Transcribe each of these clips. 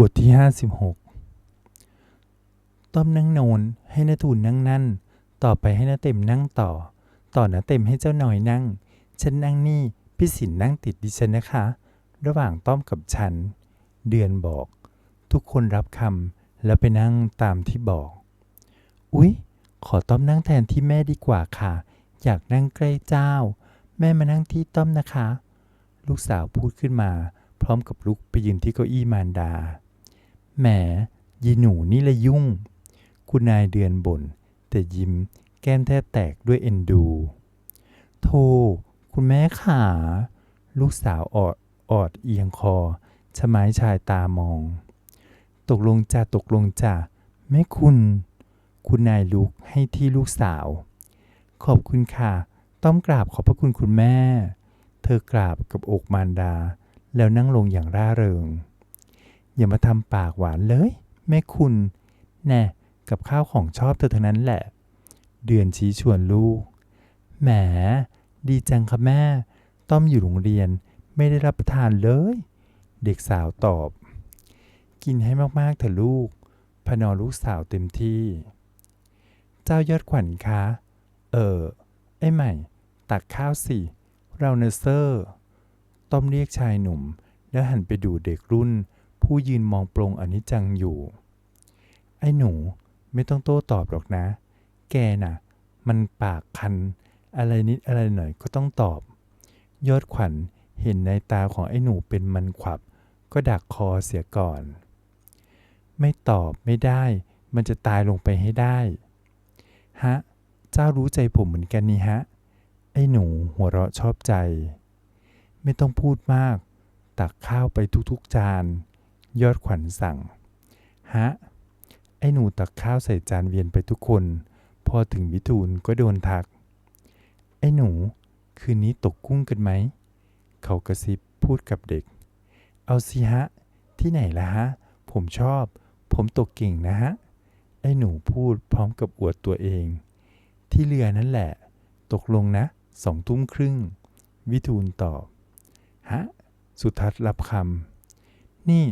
บทที่ 56 ต้อมนั่งโนนให้นาทูลนั่งนั่น ต่อไปให้นาเต็มนั่งต่อ ต่อนาเต็มให้เจ้าหน่อยนั่ง ฉันนั่งนี่พี่สินนั่งติดดิฉันนะคะ ระหว่างต้อมกับฉัน เดือนบอก ทุกคนรับคำแล้วไปนั่งตามที่บอก อุ๊ย ขอต้อมนั่งแทนที่แม่ดีกว่าค่ะ อยากนั่งใกล้เจ้า แม่มานั่งที่ต้อมนะคะ ลูกสาวพูดขึ้นมา พร้อมกับลุกไปยืนที่เก้าอี้มารดา แหมยีหนูนี่ละยุ่ง คุณนายเดือนบ่นแต่ยิ้มแก้มแทบแตกด้วยเอ็นดูโธ่คุณแม่ขาลูกสาวออดออดเอียงคอชะไม้ชายตามอง ตกลงจ้ะตกลงจ้ะแม่คุณ คุณนายลุกให้ที่ลูกสาว ขอบคุณค่ะ ต้องกราบขอบพระคุณคุณแม่ เธอกราบกับอกมารดา แล้วนั่งลงอย่างร่าเริง อย่ามาทำปากหวานเลย แม่คุณแน่กับข้าวของชอบเธอทั้งนั้นแหละ เดือนชี้ชวนลูก แหม ดีจังค่ะแม่ ต้อมอยู่โรงเรียนไม่ได้รับประทานเลย เด็กสาวตอบ กินให้มากๆเถอะลูก พนอลูกสาวเต็มที่ เจ้ายอดขวัญคะ เออ ไอ้ใหม่ ตักข้าวสิ เราเนเซอร์ ต้อมเรียกชายหนุ่ม แล้วหันไปดูเด็กรุ่น ผู้ยืนมองปรงอนิจจังอยู่ ไอ้หนูไม่ต้องโต้ตอบหรอกนะ แกน่ะ มันปากคัน อะไรนิดอะไรหน่อยก็ต้องตอบ ยอดขวัญเห็นในตาของไอ้หนูเป็นมันขวับ ก็ดักคอเสียก่อน ไม่ตอบไม่ได้ มันจะตายลงไปให้ได้ ฮะ เจ้ารู้ใจผมเหมือนกันนี่ฮะ ไอ้หนูหัวเราะชอบใจ ไม่ต้องพูดมาก ตักข้าวไปทุกๆจาน ยอดขวัญสั่ง ฮะ ไอ้หนูตักข้าวใส่จานเวียนไปทุกคน พอถึงวิทูลก็โดนทัก ไอ้หนู คืนนี้ตกกุ้งกันไหม เขากระซิบพูดกับเด็ก เอาสิฮะ ที่ไหนล่ะฮะ ผมชอบ ผมตกเก่งนะฮะ ไอ้หนูพูดพร้อมกับอวดตัวเอง ที่เรือนั่นแหละ ตกลงนะสองทุ่มครึ่ง วิทูลตอบ ฮะ สุทัศน์รับคำนี่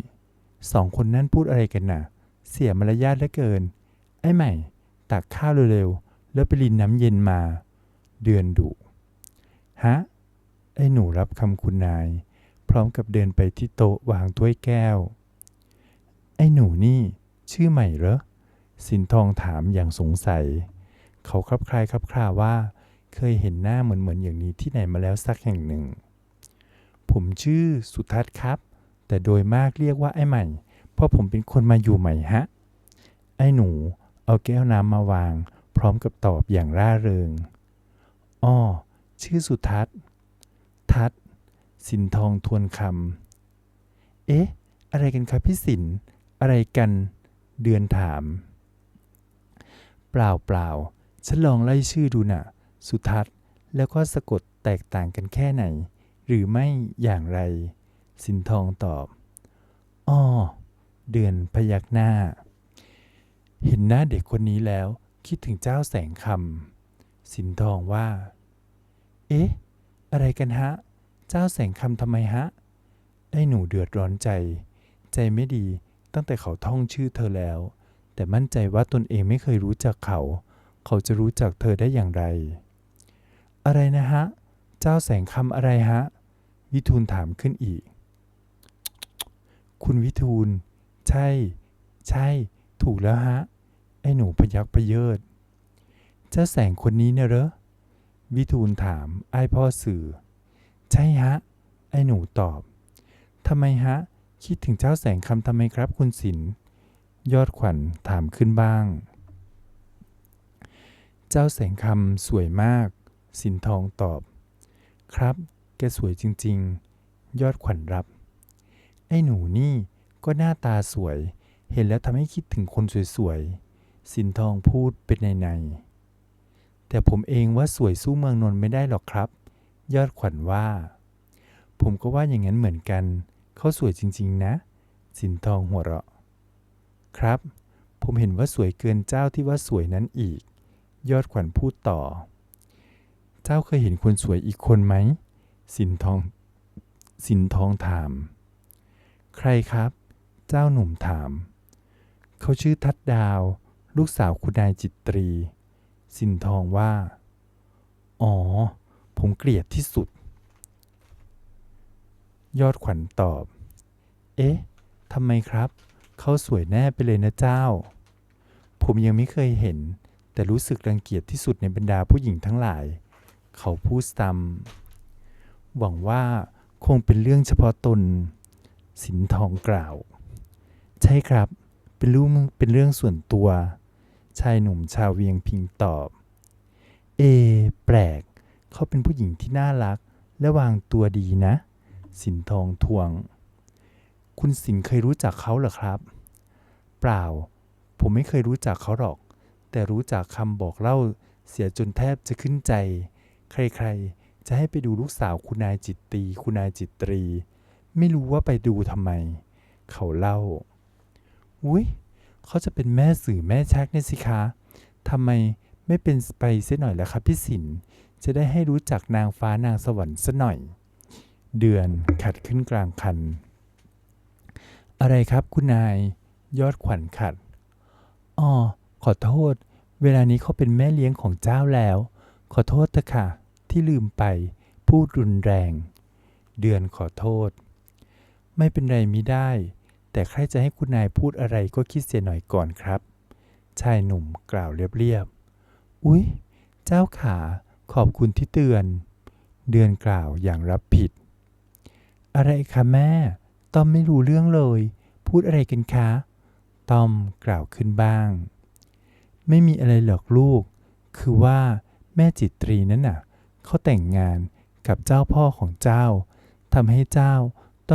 สองคนนั่นพูดอะไรกันน่ะ เสียมารยาทเหลือเกิน ไอ้ใหม่ ตักข้าวเร็วๆ แล้วไปรินน้ำเย็นมา เดือนดุฮะ ไอ้หนูรับคำคุณนาย พร้อมกับเดินไปที่โต๊ะวางถ้วยแก้ว ไอ้หนูนี่ ชื่อใหม่เหรอ สินทองถามอย่างสงสัย เขาคลับคลายคลับคลาว่า เคยเห็นหน้าเหมือนเหมือนๆอย่างนี้ที่ไหนมาแล้วสักแห่งหนึ่ง ผมชื่อสุทัศน์ครับ แต่โดยมากเรียกว่าไอ้ใหม่ เพราะผมเป็นคนมาอยู่ใหม่ฮะ ไอ้หนู เอาแก้วน้ำมาวาง พร้อมกับตอบอย่างร่าเริง อ้อ ชื่อสุทัศน์ ทัศน์ สินทองทวนคำ เอ๊ะ อะไรกันครับพี่สิน อะไรกัน เดือนถาม เปล่าเปล่าฉันลองไล่ชื่อดูน่ะ สุทัศน์ แล้วก็สะกดแตกต่างกันแค่ไหน หรือไม่อย่างไร สินทองตอบอ้อเดือนพยักหน้า เห็นหน้าเด็กคนนี้แล้ว คิดถึงเจ้าแสงคำสินทองว่า เอ๊ะ อะไรกันฮะ เจ้าแสงคำทำไมฮะ ไอ้หนูเดือดร้อนใจ ใจไม่ดีตั้งแต่เขาท่องชื่อเธอแล้ว แต่มั่นใจว่าตนเองไม่เคยรู้จักเขา เขาจะรู้จักเธอได้อย่างไร อะไรนะฮะ เจ้าแสงคำอะไรฮะ วิทูลถามขึ้นอีก คุณวิทูล ใช่ ใช่ ถูกแล้วฮะ ไอ้หนูพยักพเยิดเจ้าแสงคนนี้เนี่ยเหรอ วิทูลถาม ไอ้พ่อสื่อ ใช่ฮะ ไอ้หนูตอบ ทำไมฮะ คิดถึงเจ้าแสงคำทำไมครับคุณศิลยอดขวัญถามขึ้นบ้าง เจ้าแสงคำสวยมาก สินทองตอบ ครับ แกสวยจริง ๆ ยอดขวัญรับ ไอ้หนูนี่ก็หน้าตาสวย เห็นแล้วทำให้คิดถึงคนสวยๆ สินทองพูดเป็นในๆแต่ผมเองว่าสวยสู้เมืองนนท์ไม่ได้หรอกครับ ยอดขวัญว่า ผมก็ว่าอย่างนั้นเหมือนกัน เขาสวยจริงๆนะ สินทองหัวเราะ ครับ ผมเห็นว่าสวยเกินเจ้าที่ว่าสวยนั้นอีก ยอดขวัญพูดต่อ เจ้าเคยเห็นคนสวยอีกคนไหม สินทอง สินทองถาม ใครครับ เจ้าหนุ่มถาม เขาชื่อทัดดาว ลูกสาวคุณนายจิตรี สินทองว่า อ๋อ ผมเกลียดที่สุด ยอดขวัญตอบ เอ๊ะทำไมครับ เขาสวยแน่ไปเลยนะเจ้า ผมยังไม่เคยเห็น แต่รู้สึกรังเกียจที่สุดในบรรดาผู้หญิงทั้งหลาย เขาพูดซ้ำหวังว่าคงเป็นเรื่องเฉพาะตน สินทองกล่าว ใช่ครับ เป็นเรื่องเป็นเรื่องส่วนตัว ชายหนุ่มชาวเวียงพิงตอบ เอ แปลก เขาเป็นผู้หญิงที่น่ารัก และวางตัวดีนะ สินทองทวง คุณสินเคยรู้จักเขาเหรอครับ เปล่า ผมไม่เคยรู้จักเขาหรอก แต่รู้จักคำบอกเล่าเสียจนแทบจะขึ้นใจ ใครๆ จะให้ไปดูลูกสาวคุณนายจิตตี คุณนายจิตรี ไม่รู้ว่าไปดูทำไม เขาเล่า อุ้ยเขาจะเป็นแม่สื่อแม่ชักเนี่ยสิคะทำไมไม่เป็นไปเสียหน่อยล่ะครับพี่สิน จะได้ให้รู้จักนางฟ้านางสวรรค์ซะหน่อย เดือนขัดขึ้นกลางคัน อะไรครับคุณนาย ยอดขวัญขัดอ๋อขอโทษ เวลานี้เขาเป็นแม่เลี้ยงของเจ้าแล้ว ขอโทษเถอะค่ะ ที่ลืมไป พูดรุนแรง เดือนขอโทษ ไม่เป็นไรมิได้ แต่ใครจะให้คุณนายพูดอะไรก็คิดเสียหน่อยก่อนครับ ชายหนุ่มกล่าวเรียบๆ อุ๊ย เจ้าขาขอบคุณที่เตือน เดือนกล่าวอย่างรับผิด อะไรคะแม่ ต้อมไม่รู้เรื่องเลย พูดอะไรกันคะ ต้อมกล่าวขึ้นบ้าง ไม่มีอะไรหรอกลูก คือว่าแม่จิตรีนั้นน่ะ เขาแต่งงานกับเจ้าพ่อของเจ้าทำให้เจ้า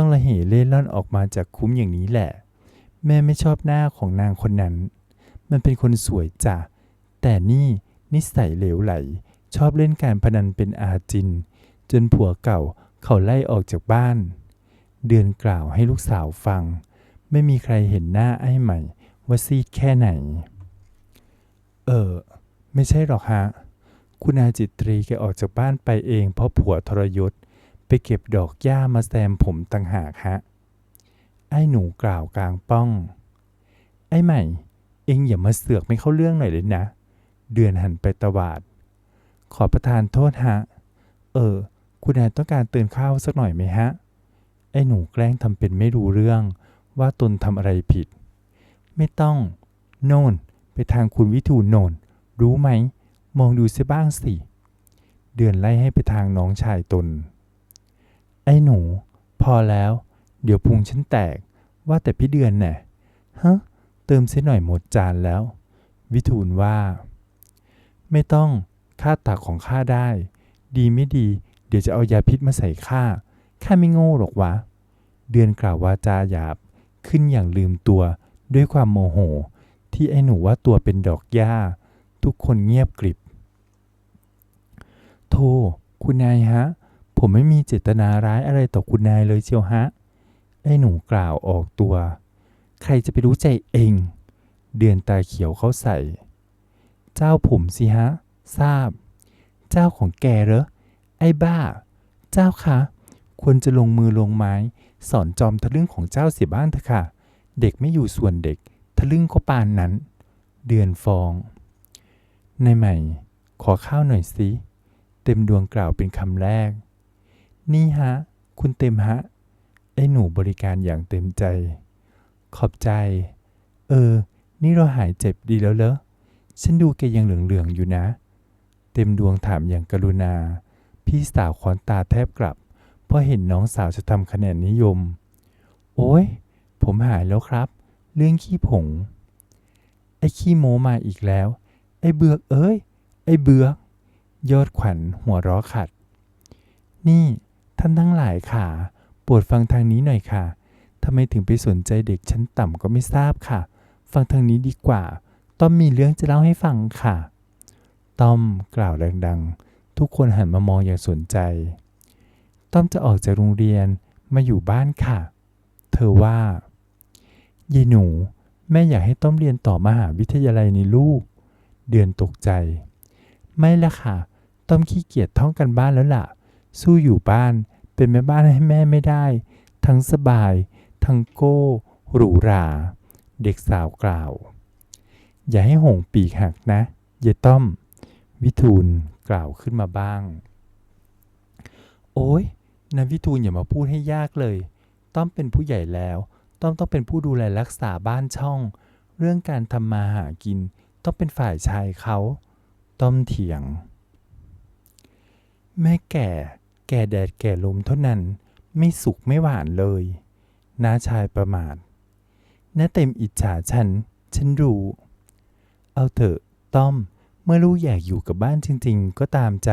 ต้องละเหเล่ร่อนออกมาจากคุ้มอย่างนี้แหละ แม่ไม่ชอบหน้าของนางคนนั้น มันเป็นคนสวยจ้ะ แต่นี่นิสัยเหลวไหล ชอบเล่นการพนันเป็นอาจิน จนผัวเก่าเขาไล่ออกจากบ้าน เดือนกล่าวให้ลูกสาวฟัง ไม่มีใครเห็นหน้าไอ้ใหม่ ว่าซีดแค่ไหน เออ ไม่ใช่หรอกฮะ คุณอาจิตรีแกออกจากบ้านไปเองเพราะผัวทรยศ ไปเก็บดอกหญ้ามาแซมผมต่างหากฮะ ไอ้หนูกล่าวกลางป้อง ไอ้ใหม่ เอ็งอย่ามาเสือกไม่เข้าเรื่องหน่อยเลยนะ เดือนหันไปตวาด ขอประทานโทษฮะ เออ คุณนายต้องการเตือนข้าวสักหน่อยไหมฮะ ไอ้หนูแกล้งทำเป็นไม่รู้เรื่องว่าตนทำอะไรผิด ไม่ต้อง โน่น ไปทางคุณวิทูโน่น รู้ไหม มองดูเสียบ้างสิ เดือนไล่ให้ไปทางน้องชายตน ไอ้หนู พอแล้ว เดี๋ยวพุงฉันแตก ว่าแต่พี่เดือนน่ะฮะ เติมเสียหน่อยหมดจานแล้ว วิทูลว่า ไม่ต้องค่าตักของข้าได้ ดีไม่ดี เดี๋ยวจะเอายาพิษมาใส่ข้าข้าไม่โง่หรอกวะ เดือนกล่าววาจาหยาบขึ้นอย่างลืมตัวด้วยความโมโห ที่ไอ้หนูว่าตัวเป็นดอกหญ้า ทุกคนเงียบกริบโธ่คุณนายฮะ ผมไม่มีเจตนาร้ายอะไรต่อคุณนายเลยเชียวฮะ ไอ้หนูกล่าวออกตัว ใครจะไปรู้ใจเอง เดือนตาเขียวเขาใส่ เจ้าผมสิฮะ ทราบ เจ้าของแกเหรอ ไอ้บ้า เจ้าคะ ควรจะลงมือลงไม้ สอนจอมทะลึ่งของเจ้าเสียบ้างเถอะค่ะ เด็กไม่อยู่ส่วนเด็ก ทะลึ่งก็ปานนั้น เดือนฟอง ในใหม่ ขอข้าวหน่อยสิ เต็มดวงกล่าวเป็นคำแรก นี่ฮะ คุณเต็มฮะ ไอ้หนูบริการอย่างเต็มใจ ขอบใจ เออ นี่เราหายเจ็บดีแล้วเหรอ ฉันดูแกยังเหลืองๆอยู่นะ เต็มดวงถามอย่างกรุณา พี่สาวคอนตาแทบกลับ เพราะเห็นน้องสาวจะทำคะแนนนิยม โอ้ย ผมหายแล้วครับ เรื่องขี้ผง ไอ้ขี้โมมาอีกแล้ว ไอ้เบือกเอ้ย ไอ้เบือก ยอดขวัญหัวเร้อขัด นี่ ท่านทั้งหลายค่ะโปรดฟังทางนี้หน่อยค่ะทำไมถึงไปสนใจเด็กชั้นต่ำก็ไม่ทราบค่ะ ฟังทางนี้ดีกว่า ต้อมมีเรื่องจะเล่าให้ฟังค่ะ ต้อมกล่าวดังๆ ทุกคนหันมามองอย่างสนใจ ต้อมจะออกจากโรงเรียนมาอยู่บ้านค่ะ เธอว่ายายหนู แม่อยากให้ต้อมเรียนต่อมหาวิทยาลัยในลูก เดือนตกใจ ไม่ละค่ะ ต้อมขี้เกียจท่องกันบ้านแล้วล่ะ สู้อยู่บ้าน เป็นแม่บ้านให้แม่ไม่ได้ ทั้งสบาย ทั้งโก้ หรูหรา เด็กสาวกล่าว อย่าให้หงปีกหักนะเยต้อม วิทูลกล่าวขึ้นมาบ้าง โอ้ยนะวิทูลอย่ามาพูดให้ยากเลย ต้อมเป็นผู้ใหญ่แล้ว ต้อมต้องเป็นผู้ดูแลรักษาบ้านช่อง เรื่องการทำมาหากิน ต้องเป็นฝ่ายชายเขา ต้อมเถียง แม่แก่ แก่แดดแก่ลมเท่านั้นไม่สุขไม่หวานเลยน้าชายประมาทน้าเต็มอิจฉาฉัน ฉันรู้ เอาเถอะต้อม เมื่อลูกอยากอยู่กับบ้านจริง ๆ ก็ตามใจ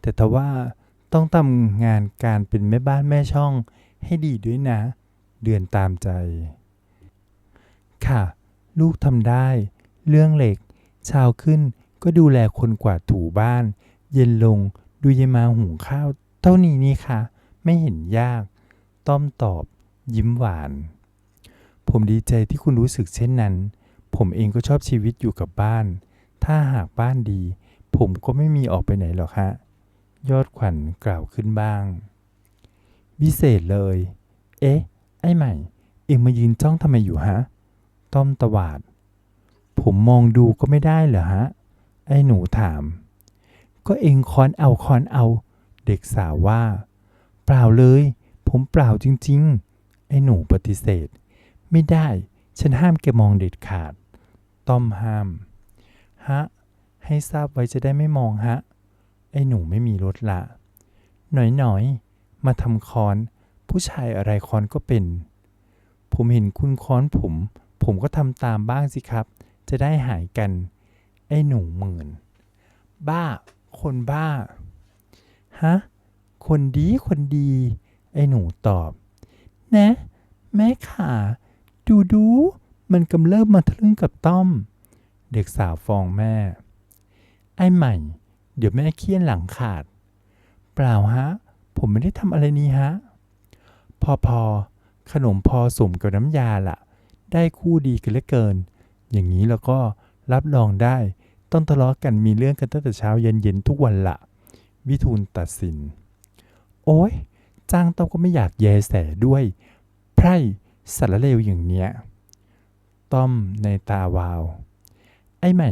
แต่ทว่าต้องทำงานการเป็นแม่บ้านแม่ช่องให้ดีด้วยนะ เดือนตามใจ ค่ะ ลูกทำได้ เรื่องเล็กเช้าขึ้นก็ดูแลคนกวาดถูบ้าน เย็นลงดูยายมาหุงข้าว ท่านี้นี่ค่ะ ไม่เห็นยาก ต้อมตอบ ยิ้มหวาน ผมดีใจที่คุณรู้สึกเช่นนั้น ผมเองก็ชอบชีวิตอยู่กับบ้าน ถ้าหากบ้านดี ผมก็ไม่มีออกไปไหนหรอกฮะ ยอดขวัญกล่าวขึ้นบ้าง วิเศษเลย เอ๊ะ ไอ้ใหม่ เอ็งมายืนจ้องทำไมอยู่ฮะ ต้อมตวาด ผมมองดูก็ไม่ได้เหรอฮะ ไอ้หนูถาม ก็เอ็งค้อนเอาค้อนเอา เด็กสาวว่า เปล่าเลย ผมเปล่าจริง ๆ ไอ้หนูปฏิเสธ ไม่ได้ ฉันห้ามแกมองเด็ดขาด ต้อมห้าม ฮะ ให้ทราบไว้จะได้ไม่มองฮะ ไอ้หนูไม่มีรถละ หน่อยหน่อยๆมาทำคอน ผู้ชายอะไรคอนก็เป็น ผมเห็นคุณคอนผม ผมก็ทำตามบ้างสิครับ จะได้หายกัน ไอ้หนูหมื่น บ้า คนบ้า ฮะ คนดีคนดี ไอ้หนูตอบ นะ แม่ขาดูดู มันกำเริบมาทะลึ่งกับต้อม เด็กสาวฟ้องแม่ ไอ้ใหม่ เดี๋ยวแม่เคี่ยนหลังขาด เปล่าฮะ ผมไม่ได้ทำอะไรนี้ฮะ พอพอขนมพอสมกับน้ำยาละได้คู่ดีกันเหลือเกิน อย่างนี้แล้วก็รับรองได้ ต้องทะเลาะกันมีเรื่องกันตั้งแต่เช้าเย็นเย็นๆทุกวันละ วิทูลตัดสิน โอ้ยจ้างต้อมก็ไม่อยากแยแสด้วย ไพร่สารเลวอย่างเนี้ย ต้อมในตาวาว ไอ้ใหม่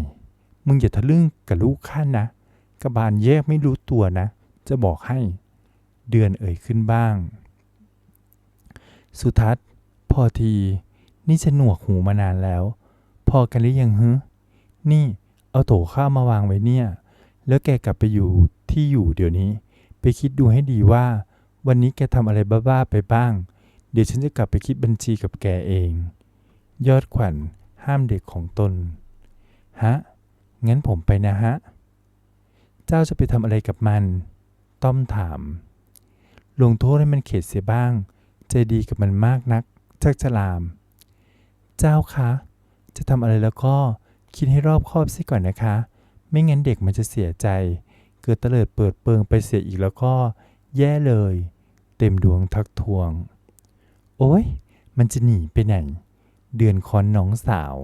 มึงอย่าทะลึ่งกับลูกข้านะ กระบาลแยกไม่รู้ตัวนะ จะบอกให้ เดือนเอ่ยขึ้นบ้าง สุทัศน์ พอที นี่ฉันหนวกหูมานานแล้ว พอกันหรือยังฮึ นี่ เอาโถข้าวมาวางไว้เนี่ย แล้วแกกลับไปอยู่ที่อยู่เดี๋ยวนี้ ไปคิดดูให้ดีว่า วันนี้แกทำอะไรบ้าๆไปบ้าง เดี๋ยวฉันจะกลับไปคิดบัญชีกับแกเอง ยอดขวัญห้ามเด็กของตน ฮะ งั้นผมไปนะฮะ เจ้าจะไปทำอะไรกับมัน ต้อมถาม ลงโทษให้มันเข็ดเสียบ้าง ใจดีกับมันมากนัก ชักฉลาม เจ้าคะ จะทำอะไรแล้วก็คิดให้รอบคอบซิก่อนนะคะ ไม่งั้นเด็กมันจะเสียใจ เกิดเตลิดเปิดเปิงไปเสียอีกแล้วก็แย่เลย เต็มดวงทักทวง โอ้ยมันจะหนีไปไหน เดือนคอนน้องสาว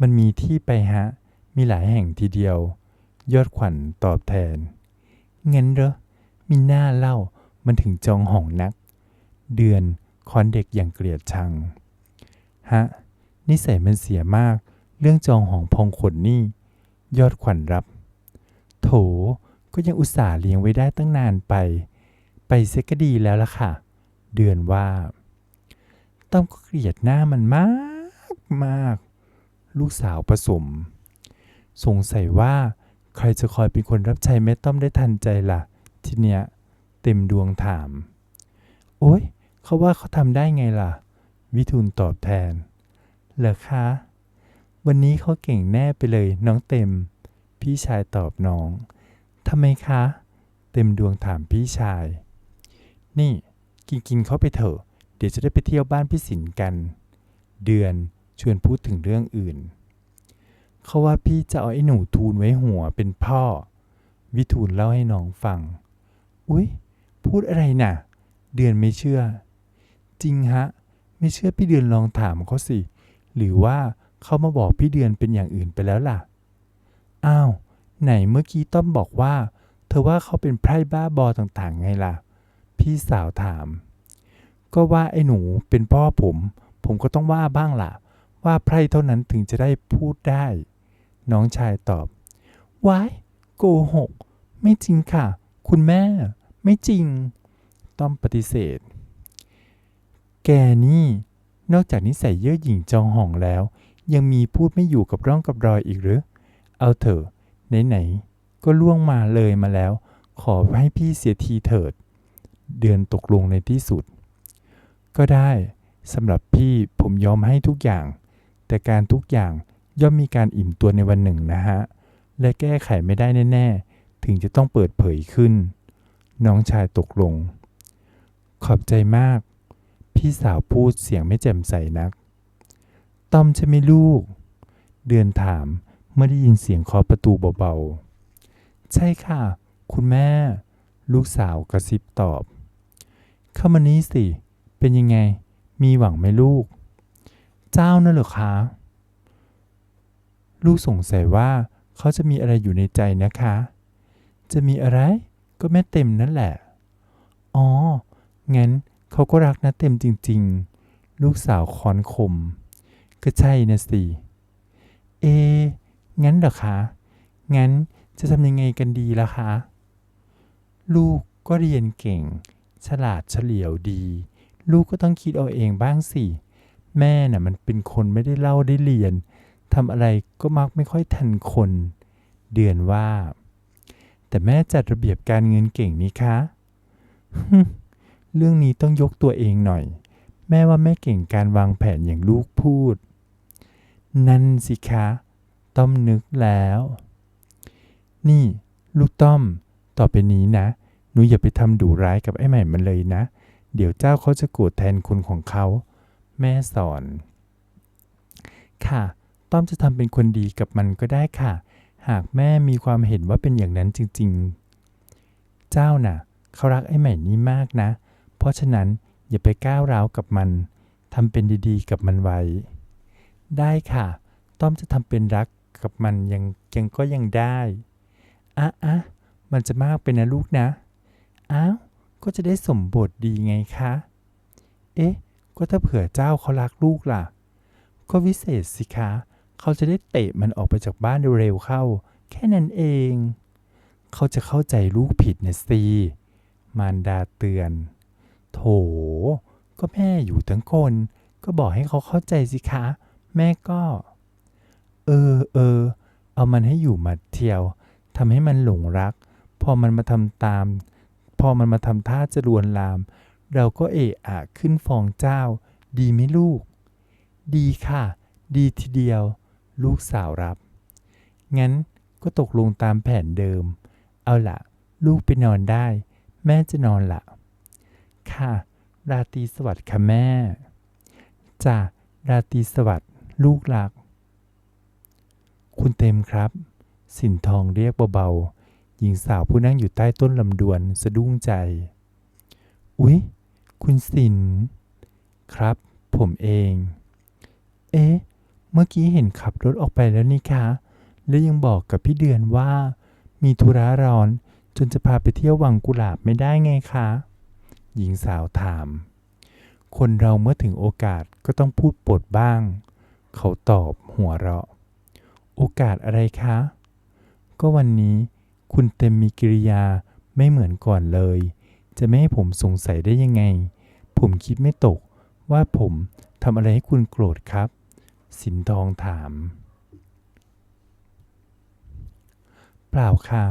มันมีที่ไปฮะ มีหลายแห่งทีเดียว ยอดขวัญตอบแทนเงินเหรอ มีหน้าเล่า มันถึงจองห้องนัก เดือนคอนเด็กอย่างเกลียดชัง ฮะ นิสัยมันเสียมาก เรื่องจองห้องพองขนนี่ ยอดขวัญรับ โถก็ยังอุตส่าห์เลี้ยงไว้ได้ตั้งนานไป ไปเสียก็ดีแล้วล่ะค่ะ เดือนว่า ต้อมก็เกลียดหน้ามันมากมาก ลูกสาวผสม สงสัยว่าใครจะคอยเป็นคนรับใช้แม่ต้อมได้ทันใจล่ะ ทีเนี้ยเต็มดวงถาม โอ้ยเขาว่าเขาทำได้ไงล่ะ วิทูลตอบแทน เหรอคะ วันนี้เขาเก่งแน่ไปเลยน้องเต็ม พี่ชายตอบน้องทำไมคะ เต็มดวงถามพี่ชาย นี่กินกินเขาไปเถอะ เดี๋ยวจะได้ไปเที่ยวบ้านพี่สินกัน เดือนชวนพูดถึงเรื่องอื่น เขาว่าพี่จะเอาไอ้หนูทูลไว้หัวเป็นพ่อ วิทูลเล่าให้น้องฟัง อุ๊ย พูดอะไรน่ะ เดือนไม่เชื่อ จริงฮะ ไม่เชื่อพี่เดือนลองถามเขาสิ หรือว่า เขามาบอกพี่เดือนเป็นอย่างอื่นไปแล้วล่ะ อ้าว ไหนเมื่อกี้ต้อมบอกว่า เธอว่าเขาเป็นไพร่บ้าบอต่างๆ ไงล่ะ พี่สาวถาม ก็ว่าไอ้หนูเป็นพ่อผม ผมก็ต้องว่าบ้างล่ะ ว่าไพร่เท่านั้นถึงจะได้พูดได้ น้องชายตอบ ว้ายโกหก ไม่จริงค่ะ คุณแม่ ไม่จริง ต้อมปฏิเสธ แกนี่ นอกจากนิสัยเย่อหยิ่งจองห่องแล้ว ยังมีพูดไม่อยู่กับร่องกับรอยอีกหรือ เอาเถอะไหนๆก็ล่วงมาเลยมาแล้ว ขอให้พี่เสียทีเถิด เดือนตกลงในที่สุด ก็ได้สำหรับพี่ผมยอมให้ทุกอย่าง แต่การทุกอย่างย่อมมีการอิ่มตัวในวันหนึ่งนะฮะ และแก้ไขไม่ได้แน่ ๆ ถึงจะต้องเปิดเผยขึ้น น้องชายตกลง ขอบใจมาก พี่สาวพูดเสียงไม่แจ่มใสนัก ต้อมใช่ไหมลูก เดือนถามเมื่อได้ยินเสียงเคาะประตูเบาๆ ใช่ค่ะ คุณแม่ ลูกสาวกระซิบตอบ เข้ามานี้สิ เป็นยังไง มีหวังไหมลูก เจ้าน่ะเหรอคะ ลูกสงสัยว่าเขาจะมีอะไรอยู่ในใจนะคะ จะมีอะไรก็แม่เต็มนั่นแหละ อ๋อ งั้นเขาก็รักนะเต็มจริง ๆ ลูกสาวคอนคม ก็ใช่นะสิ เอ งั้นเหรอคะ งั้นจะทำยังไงกันดีล่ะคะ ลูกก็เรียนเก่ง ฉลาดเฉลียวดี ลูกก็ต้องคิดเอาเองบ้างสิ แม่น่ะมันเป็นคนไม่ได้เล่าได้เรียนทำอะไรก็มักไม่ค่อยทันคน เดือนว่า แต่แม่จัดระเบียบการเงินเก่งนี่คะเรื่องนี้ต้องยกตัวเองหน่อย แม่ว่าแม่เก่งการวางแผนอย่างลูกพูด นั่นสิคะ ต้อมนึกแล้ว นี่ ลูกต้อม ต่อไปนี้นะ หนูอย่าไปทำดุร้ายกับไอ้ใหม่มันเลยนะ เดี๋ยวเจ้าเขาจะโกรธแทนคนของเขา แม่สอน ค่ะ ต้อมจะทำเป็นคนดีกับมันก็ได้ค่ะ หากแม่มีความเห็นว่าเป็นอย่างนั้นจริง ๆ เจ้าน่ะ เขารักไอ้ใหม่นี้มากนะ เพราะฉะนั้นอย่าไปก้าวร้าวกับมันทำเป็นดีๆ กับมันไว้ ได้ค่ะ ต้อมจะทำเป็นรักกับมันยังยังก็ยังได้อะอะมันจะมากไปนะลูกนะ อ้าว ก็จะได้สมบทดีไงคะ เอ๊ะ ก็ถ้าเผื่อเจ้าเขารักลูกล่ะ ก็วิเศษสิคะ เขาจะได้เตะมันออกไปจากบ้านเร็วๆเข้า แค่นั้นเอง เขาจะเข้าใจลูกผิดนะสิ มารดาเตือน โถ ก็แม่อยู่ทั้งคน ก็บอกให้เขาเข้าใจสิคะ แม่ก็ เออเออ เอามันให้อยู่มัดเที่ยวทำให้มันหลงรัก พอมันมาทำตาม พอมันมาทำท่าจะลวนลาม เราก็เอะอะขึ้นฟองเจ้า ดีไหมลูก ดีค่ะ ดีทีเดียว ลูกสาวรับ งั้นก็ตกลงตามแผนเดิม เอาละลูกไปนอนได้ แม่จะนอนละค่ะ ราตรีสวัสดิ์ค่ะแม่จ้าราตรีสวัสดิ์ ลูกรัก คุณเต็มครับ สินทองเรียกเบาๆ หญิงสาวผู้นั่งอยู่ใต้ต้นลำดวนสะดุ้งใจ อุ๊ย คุณสิน ครับ ผมเอง เอ๊ะ เมื่อกี้เห็นขับรถออกไปแล้วนี่คะ และยังบอกกับพี่เดือนว่า มีธุระร้อนจนจะพาไปเที่ยววังกุหลาบไม่ได้ไงคะ หญิงสาวถาม คนเราเมื่อถึงโอกาสก็ต้องพูดปดบ้าง เขาตอบหัวเราะ โอกาสอะไรคะ ก็วันนี้คุณเต็มมีกิริยาไม่เหมือนก่อนเลย จะไม่ให้ผมสงสัยได้ยังไง ผมคิดไม่ตกว่าผมทำอะไรให้คุณโกรธครับ สินทองถาม เปล่าค่ะ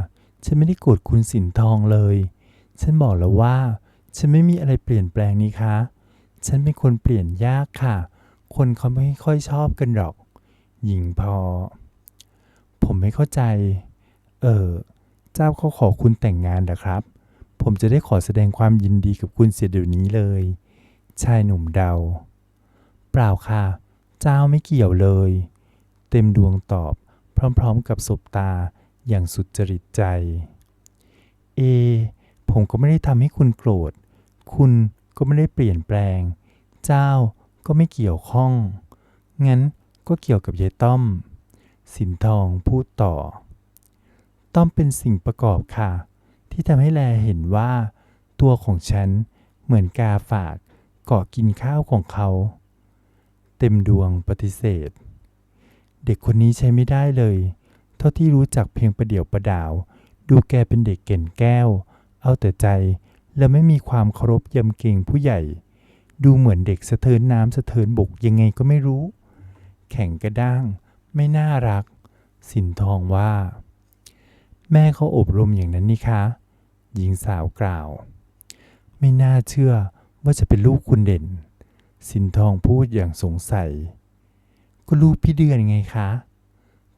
ฉันไม่ได้โกรธคุณสินทองเลย ฉันบอกแล้วว่า ฉันไม่มีอะไรเปลี่ยนแปลงนี่คะ ฉันเป็นคนเปลี่ยนยากค่ะ คนเขาไม่ค่อยชอบกันหรอก หญิงพอ ผมไม่เข้าใจ เออ เจ้าเขาขอคุณแต่งงานเหรอครับ ผมจะได้ขอแสดงความยินดีกับคุณเสียเดี๋ยวนี้เลย ชายหนุ่มเดา เปล่าค่ะ เจ้าไม่เกี่ยวเลย เต็มดวงตอบ พร้อมๆกับสบตาอย่างสุดจริตใจ เอ ผมก็ไม่ได้ทำให้คุณโกรธ คุณก็ไม่ได้เปลี่ยนแปลง เจ้า ก็ไม่เกี่ยวข้อง งั้นก็เกี่ยวกับยายต้อม สินทองพูดต่อ ต้อมเป็นสิ่งประกอบค่ะ ที่ทำให้แลเห็นว่า ตัวของฉันเหมือนกาฝากเกาะกินข้าวของเขา เต็มดวงปฏิเสธ เด็กคนนี้ใช้ไม่ได้เลย เท่าที่รู้จักเพียงประเดี่ยวประดาว ดูแกเป็นเด็กเก่นแก้ว เอาแต่ใจและไม่มีความเคารพยำเกรงผู้ใหญ่ ดูเหมือนเด็กสะเทินน้ำสะเทินบกยังไงก็ไม่รู้ แข็งกระด้าง ไม่น่ารัก สินทองว่า แม่เขาอบรมอย่างนั้นนี่คะ หญิงสาวกล่าว ไม่น่าเชื่อว่าจะเป็นลูกคุณเด่น สินทองพูดอย่างสงสัย ก็ลูกพี่เดือนไงคะ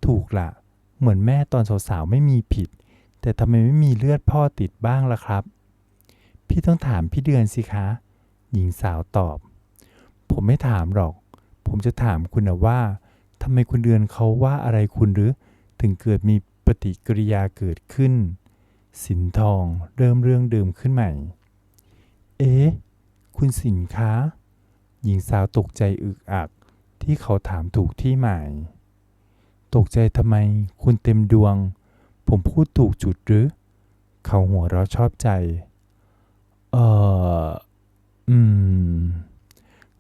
ถูกละ เหมือนแม่ตอนสาวๆไม่มีผิด แต่ทำไมไม่มีเลือดพ่อติดบ้างล่ะครับ พี่ต้องถามพี่เดือนสิคะ หญิงสาวตอบ ผมไม่ถามหรอก ผมจะถามคุณนะว่าทำไมคุณเดือนเขาว่าอะไรคุณหรือ ถึงเกิดมีปฏิกิริยาเกิดขึ้น สินทองเริ่มเรื่องเดิมขึ้นใหม่ เอ๊ะ คุณสินคะหญิงสาวตกใจอึกอัก ที่เขาถามถูกที่หมาย ตกใจทำไม คุณเต็มดวง ผมพูดถูกจุดหรือ เขาหัวเราะชอบใจ เออ อืม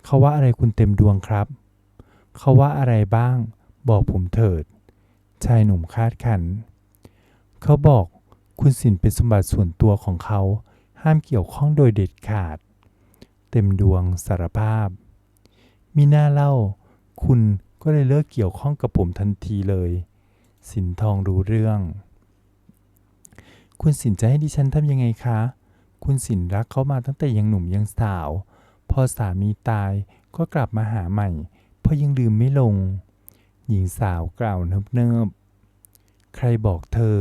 เขาว่าอะไรคุณเต็มดวงครับ เขาว่าอะไรบ้าง บอกผมเถิด ชายหนุ่มคาดขัน เขาบอกคุณสินเป็นสมบัติส่วนตัวของเขา ห้ามเกี่ยวข้องโดยเด็ดขาด เต็มดวงสารภาพ มีหน้าเล่า คุณก็เลยเลิกเกี่ยวข้องกับผมทันทีเลย สินทองรู้เรื่อง คุณสินจะให้ดิฉันทำยังไงคะ คุณสินรักเขามาตั้งแต่ยังหนุ่มยังสาว พอสามีตายก็กลับมาหาใหม่ เพราะยังลืมไม่ลง หญิงสาวกล่าวเนิบๆใครบอกเธอ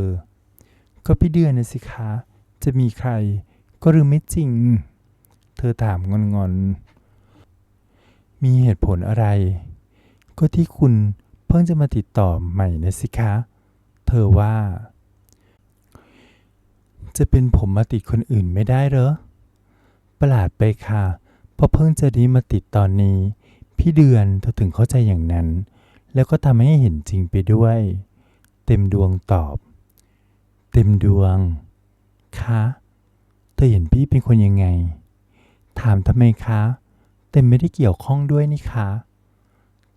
ก็พี่เดือนนะสิคะ จะมีใครก็ลืมไม่จริง เธอถามงอนๆมีเหตุผลอะไร ก็ที่คุณเพิ่งจะมาติดต่อใหม่นะสิคะ เธอว่า จะเป็นผมมาติดคนอื่นไม่ได้เหรอ ประหลาดไปค่ะ เพราะเพิ่งจะนี้มาติดตอนนี้ พี่เดือนเธอถึงเข้าใจอย่างนั้น แล้วก็ทำให้เห็นจริงไปด้วย เต็มดวงตอบ เต็มดวง คะเธอเห็นพี่เป็นคนยังไง ถามทำไมคะ เต็มไม่ได้เกี่ยวข้องด้วยนี่คะ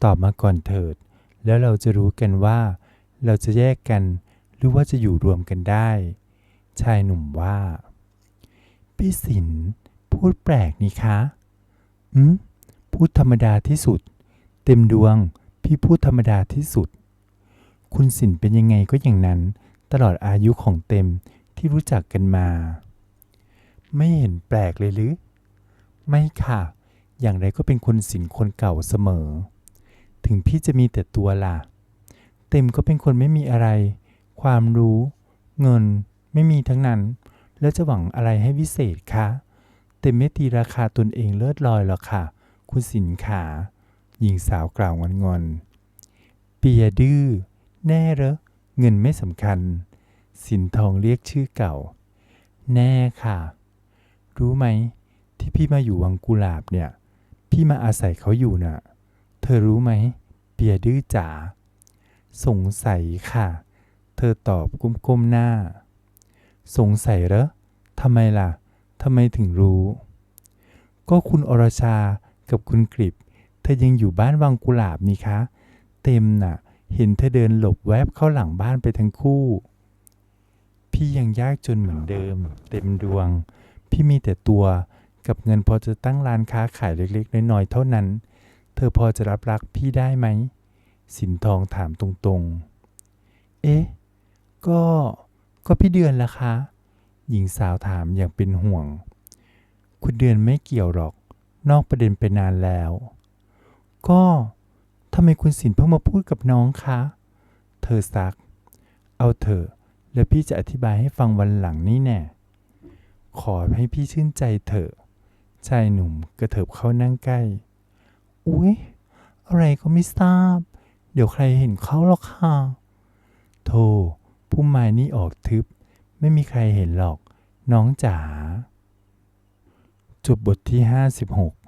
ตอบมาก่อนเถิด แล้วเราจะรู้กันว่า เราจะแยกกันหรือว่าจะอยู่รวมกันได้ ชายหนุ่มว่า พี่สินพูดแปลกนี่คะอืมพูดธรรมดาที่สุด เต็มดวง พี่พูดธรรมดาที่สุด คุณสินเป็นยังไงก็อย่างนั้น ตลอดอายุของเต็มที่รู้จักกันมา ไม่เห็นแปลกเลยหรือ ไม่ค่ะ อย่างไรก็เป็นคนสินคนเก่าเสมอ ถึงพี่จะมีแต่ตัวล่ะ เต็มก็เป็นคนไม่มีอะไร ความรู้ เงิน ไม่มีทั้งนั้น แล้วจะหวังอะไรให้วิเศษคะเต็มไม่ตีราคาตนเองเลิศลอยหรอกค่ะ คุณสินขาหญิงสาวกล่าวงอนๆเปียดื้อ แน่เหรอ เงินไม่สำคัญ สินทองเรียกชื่อเก่า แน่ค่ะ รู้ไหม ที่พี่มาอยู่วังกุหลาบเนี่ย พี่มาอาศัยเขาอยู่น่ะ เธอรู้ไหม เปียดื้อจ๋า สงสัยค่ะ เธอตอบก้มๆหน้า สงสัยเหรอทำไมล่ะทำไมถึงรู้ ก็คุณอรชากับคุณกริบเธอยังอยู่บ้านวังกุหลาบนี่คะ เต็มน่ะ เห็นเธอเดินหลบแวบเข้าหลังบ้านไปทั้งคู่ พี่ยังยากจนเหมือนเดิม เต็มดวง พี่มีแต่ตัวกับเงินพอจะตั้งร้านค้าขายเล็กๆน้อยๆเท่านั้น เธอพอจะรับรักพี่ได้ไหม สินทองถามตรงๆ เอ๊ะ ก็ ก็พี่เดือนล่ะคะ หญิงสาวถามอย่างเป็นห่วง คุณเดือนไม่เกี่ยวหรอก นอกประเด็นไปนานแล้ว ก็ทำไมคุณสินเพิ่งมาพูดกับน้องคะ เธอซัก เอาเถอะ แล้วพี่จะอธิบายให้ฟังวันหลังนี่แน่ ขอให้พี่ชื่นใจเถอะ ชายหนุ่มกระเถิบเข้านั่งใกล้ อุ๊ย อะไรก็ไม่ทราบ เดี๋ยวใครเห็นเขาหรอกค่ะ โธ่ พุ่มไม้นี่ออกทึบ ไม่มีใครเห็นหรอก น้องจ๋า จบบทที่ 56